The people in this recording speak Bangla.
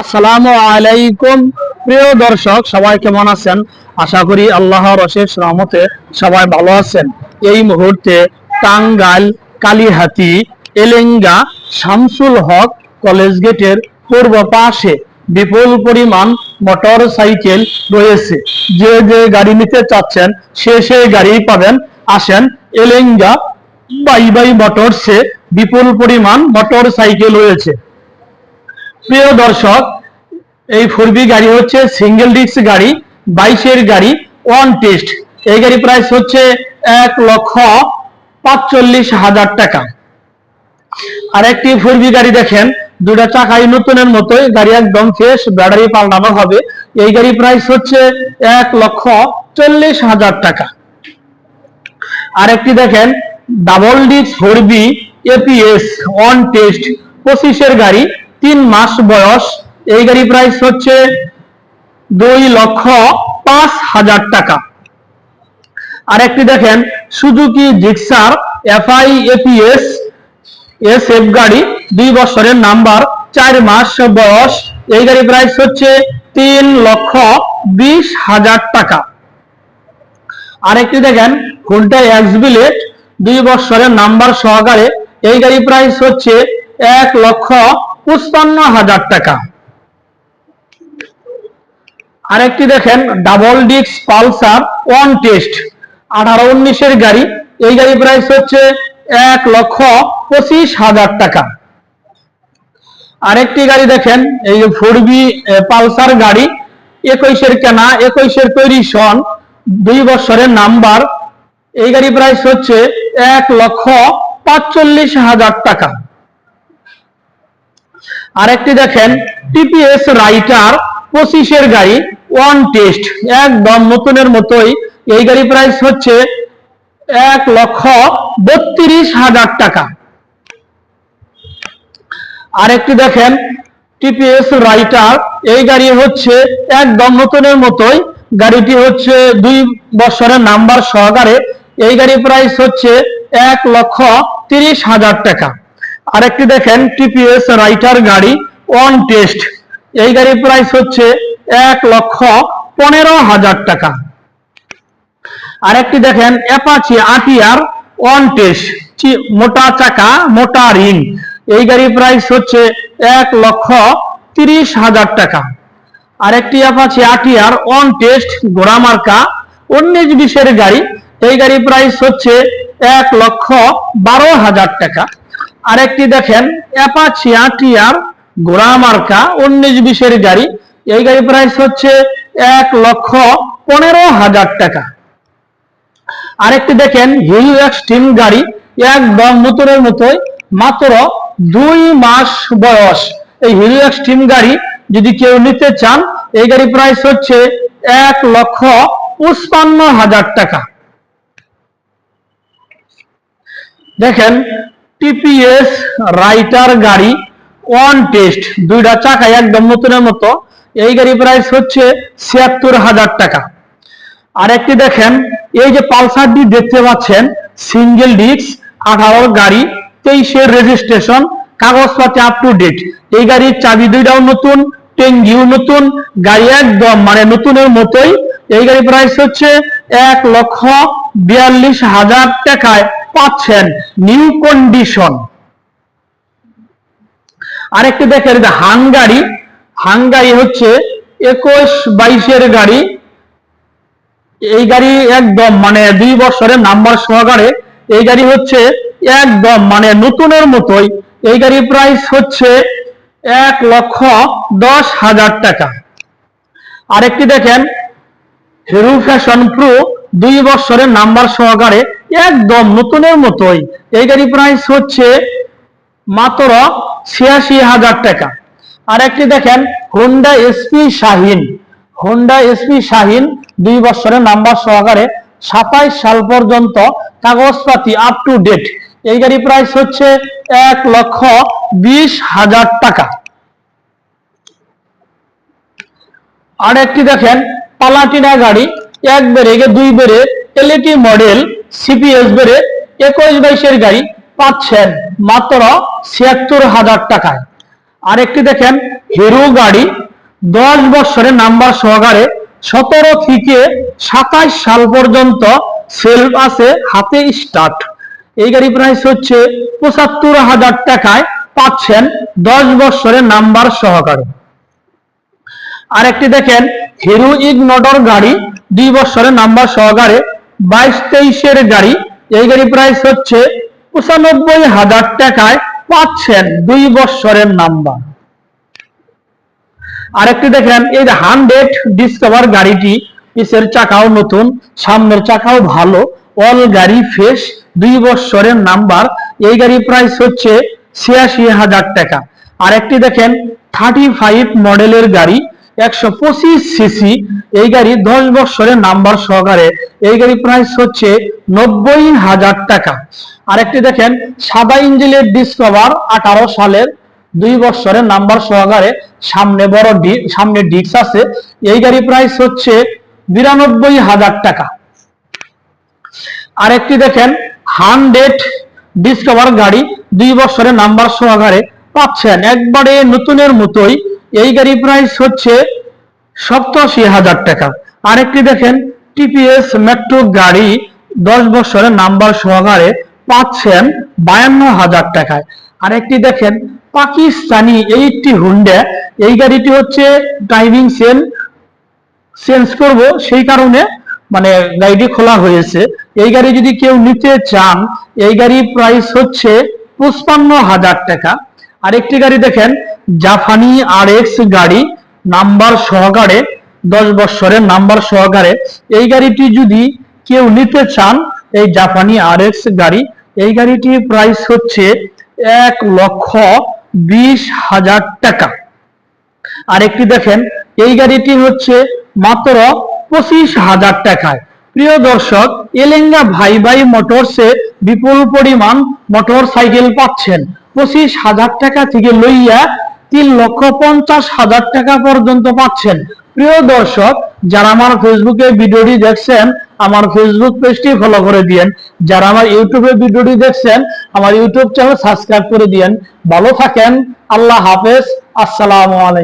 আসসালামু আলাইকুম। প্রিয় দর্শক, সবাই কেমন আছেন? আশা করি আল্লাহর অশেষ রহমতে সবাই ভালো আছেন। এই মুহূর্তে টাঙ্গাইল, কালীহাতি, এলেঙ্গা, শামসুল হক কলেজ গেটের পূর্ব পাশে বিপুল পরিমাণ মোটর সাইকেল রয়েছে। যে যে গাড়ি নিতে চাচ্ছেন, সে সেই গাড়ি পাবেন। আসেন এলেঙ্গা, বাই বাই মোটরসে বিপুল পরিমাণ মোটর সাইকেল রয়েছে। প্রিয় দর্শক, এই ফোরবি গাড়ি হচ্ছে সিঙ্গেল ডিস্ক গাড়ি, বাইশের গাড়ি ওয়ান টেস্ট এই গাড়ি প্রাইস হচ্ছে এক লক্ষ পাঁচচল্লিশ হাজার টাকা। আর একটি ফোরবি গাড়ি দেখেন দুটা চাকাই নতুনের মতোই, গাড়ি একদম ফ্রেশ ব্যাটারি পাল্টানো হবে। এই গাড়ি প্রাইস হচ্ছে এক লক্ষ চল্লিশ হাজার টাকা। আরেকটি দেখেন double disc four B ABS on test পঁচিশের গাড়ি তিন মাস বয়স। এই গাড়ি প্রাইস হচ্ছে দুই লক্ষ পাঁচ হাজার টাকা। আরেকটি দেখেন Suzuki Gixxer FI ABS S F গাড়ি, দুই বছরের নাম্বার চার মাস বয়স। এই গাড়ি প্রাইস হচ্ছে তিন লক্ষ বিশ হাজার টাকা। আরেকটি দেখেন হুন্ডা এক্স বিলেট দুই বছরের নাম্বার সহকারে। এই গাড়ি প্রাইস হচ্ছে এক লক্ষ পঁচপান্ন হাজার টাকা। আরেকটি দেখেন double disc Pulsar one test আঠারো উনিশের গাড়ি, এই গাড়ি প্রাইস হচ্ছে এক লক্ষ পঁচিশ হাজার টাকা। আরেকটি গাড়ি দেখেন, এই যে ফোর বি পালসার গাড়ি, একুশের কেনা, একুশের তৈরি সন, দুই বছরের নাম্বার এই গাড়ি প্রাইস হচ্ছে এক লক্ষ পাঁচচল্লিশ হাজার টাকা। আরেকটি দেখেন টিপিএস রাইটার পঁচিশের গাড়ি ওয়ান টেস্ট একদম নতুনের মতোই। এই গাড়ি প্রাইস হচ্ছে এক লক্ষ বত্রিশ হাজার টাকা। আরেকটি দেখেন টিপিএস রাইটার এই গাড়ি হচ্ছে একদম নতুনের মতোই। গাড়িটি হচ্ছে দুই বছরের নাম্বার সহকারে। এই গাড়ি প্রাইস হচ্ছে এক লক্ষ তিরিশ হাজার টাকা। আরেকটি দেখেন টিপিএস রাইটার গাড়ি অন টেস্ট এই গাড়ির প্রাইস হচ্ছে এক লক্ষ পনেরো হাজার টাকা। আরেকটি দেখেন অ্যাপাচি আটিয়ার অন টেস্ট মোটা চাকা, মোটা রিং। এই গাড়ির প্রাইস হচ্ছে এক লক্ষ তিরিশ হাজার টাকা। আরেকটি অ্যাপাচি আটিয়ার অন টেস্ট গোড়া মার্কা, উনিশ বিশের গাড়ি। এই গাড়ির প্রাইস হচ্ছে এক লক্ষ বারো হাজার টাকা। আরেকটি দেখেন অ্যাপাচি আটিয়ার ঘোড়া মার্কা উনিশ বিশের গাড়ি। এই গাড়ি প্রাইস হচ্ছে এক লক্ষ পনেরো হাজার টাকা। আরেকটি দেখেন হিল এক্সট্রিম গাড়ি, একদম নতুনের মতোই, মাত্র দুই মাস বয়স। এই হিল এক্সট্রিম গাড়ি যদি কেউ নিতে চান, এই গাড়ি প্রাইস হচ্ছে এক লক্ষ পঁচপান্ন হাজার টাকা। দেখেন টিপিএস রাইটার গাড়ি ওয়ান টেস্ট দুইটা চাকা একদম নতুনের মতো। এই গাড়ি প্রাইস হচ্ছে ছিয়াত্তর হাজার টাকা। আরেকটি দেখেন, এই যে পালসারটি দেখতে পাচ্ছেন সিঙ্গেল ডিস্ক আঠারো গাড়ি তেইশের রেজিস্ট্রেশন কাগজপাতি আপ টু ডেট এই গাড়ির চাবি দুইটাও নতুন টেঙ্গিও নতুন, গাড়ি একদম মানে নতুনের মতোই। এই গাড়ি প্রাইস হচ্ছে এক লক্ষ বিয়াল্লিশ হাজার টাকায় পাচ্ছেন নিউ কন্ডিশন আরেকটি দেখেন হাঙ্গারি। হাঙ্গারি হচ্ছে একুশ বাইশের গাড়ি। এই গাড়ি একদম মানে দুই বছরের নাম্বার সহকারে এই গাড়ি হচ্ছে একদম মানে নতুনের মতোই। এই গাড়ির প্রাইস হচ্ছে এক লক্ষ দশ হাজার টাকা। আরেকটি দেখেন হিরো ফ্যাশন প্রো দুই বছরের নাম্বার সহকারে একদম নতুনের মতোই। এই গাড়ি প্রাইস হচ্ছে মাত্র ছিয়াশি হাজার টাকা। আর একটি দেখেন Honda SP Shine Honda SP Shine দুই বছরের নাম্বার সহকারে সাতাইশ সাল পর্যন্ত কাগজপাতি আপ টু ডেট এই গাড়ি প্রাইস হচ্ছে এক লক্ষ বিশ হাজার টাকা। আর একটি দেখেন পালাটিনা গাড়ি। এক বেড়ে গে দুই বেড়ে এলইটি মডেল সিপিএস বেড়ে, একুশ বাইশের গাড়ি পাচ্ছেন মাত্র ছিয়াত্তর হাজার টাকায়। আরেকটি দেখেন হিরো গাড়ি, দশ বছরের নাম্বার সহকারে সতেরো থেকে সাতাইশ সাল পর্যন্ত সেলফ আছে, হাতে স্টার্ট এই গাড়ি প্রাইস হচ্ছে পঁচাত্তর হাজার টাকায় পাচ্ছেন দশ বছরের নাম্বার সহকারে। আরেকটি দেখেন হিরো ইগনোটর গাড়ি, দুই বছরের নাম্বার সহকারে বাইশ তেইশের গাড়ি। এই গাড়ি প্রাইস হচ্ছে পঁচানব্বই হাজার টাকায় পাচ্ছেন দুই বছরের নাম্বার। আরেকটি দেখেন, এই হান্ড্রেড ডিসকভার গাড়িটি পিছের চাকাও নতুন, সামনের চাকাও ভালো, অল গাড়ি ফ্রেশ, দুই বছরের নাম্বার। এই গাড়ি প্রাইস হচ্ছে ছিয়াশি হাজার টাকা। আরেকটি দেখেন থার্টি ফাইভ মডেলের গাড়ি একশো পঁচিশ সিসি, এই গাড়ি দশ বছরের নাম্বার সহকারে। এই গাড়ি প্রাইস হচ্ছে নব্বই হাজার টাকা। আরেকটি দেখেন, সাদা ইঞ্জিনের ডিসকভার আঠারো সালের দুই বছরের নাম্বার সহকারে। সামনে বড় সামনে ডিস্ক আছে। এই গাড়ি প্রাইস হচ্ছে বিরানব্বই হাজার টাকা। আরেকটি দেখেন, হান্ড্রেড ডিসকভার গাড়ি দুই বছরের নাম্বার সহকারে পাচ্ছেন। একবারে নতুনের মতোই এই গাড়ি প্রাইস হচ্ছে সপ্তাশি হাজার টাকা। আরেকটি দেখেন টিপিএস মেট্রো গাড়ি দশ বছরের নাম্বার সহকারে পাচ্ছেন বায়ান্ন হাজার টাকায়। আরেকটি দেখেন, পাকিস্তানি এইটটি হুন্ডা এই গাড়িটি হচ্ছে ড্রাইভিং সেল চেঞ্জ করব, সেই কারণে মানে গাড়িটি খোলা হয়েছে। এই গাড়ি যদি কেউ নিতে চান, এই গাড়ি প্রাইস হচ্ছে পঁচপান্ন হাজার টাকা। আরেকটি গাড়ি দেখেন, জাপানি আর এক্স গাড়ি, নাম্বার সহকারে, দশ বৎসরের নাম্বার সহকারে। এই গাড়িটি যদি কেউ নিতে চান, এই জাপানি আর এক্স গাড়ি, এই গাড়িটির প্রাইস হচ্ছে এক লক্ষ বিশ হাজার টাকা। আরেকটি দেখেন, এই গাড়িটি হচ্ছে মাত্র পঁচিশ হাজার টাকায়। প্রিয় দর্শক, এলেঙ্গা ভাই ভাই মোটরসে বিপুল পরিমাণ মোটর সাইকেল পাচ্ছেন। পঁচিশ হাজার টাকা থেকে লইয়া তিন লক্ষ পঞ্চাশ হাজার টাকা পর্যন্ত পাচ্ছেন। প্রিয় দর্শক, যারা আমার ফেসবুকে ভিডিওটি দেখছেন, আমার ফেসবুক পেজটি ফলো করে দিয়েন। যারা আমার ইউটিউবে ভিডিওটি দেখছেন, আমার ইউটিউব চ্যানেল সাবস্ক্রাইব করে দিয়েন। ভালো থাকেন, আল্লাহ হাফেজ, আসসালামু আলাইকুম।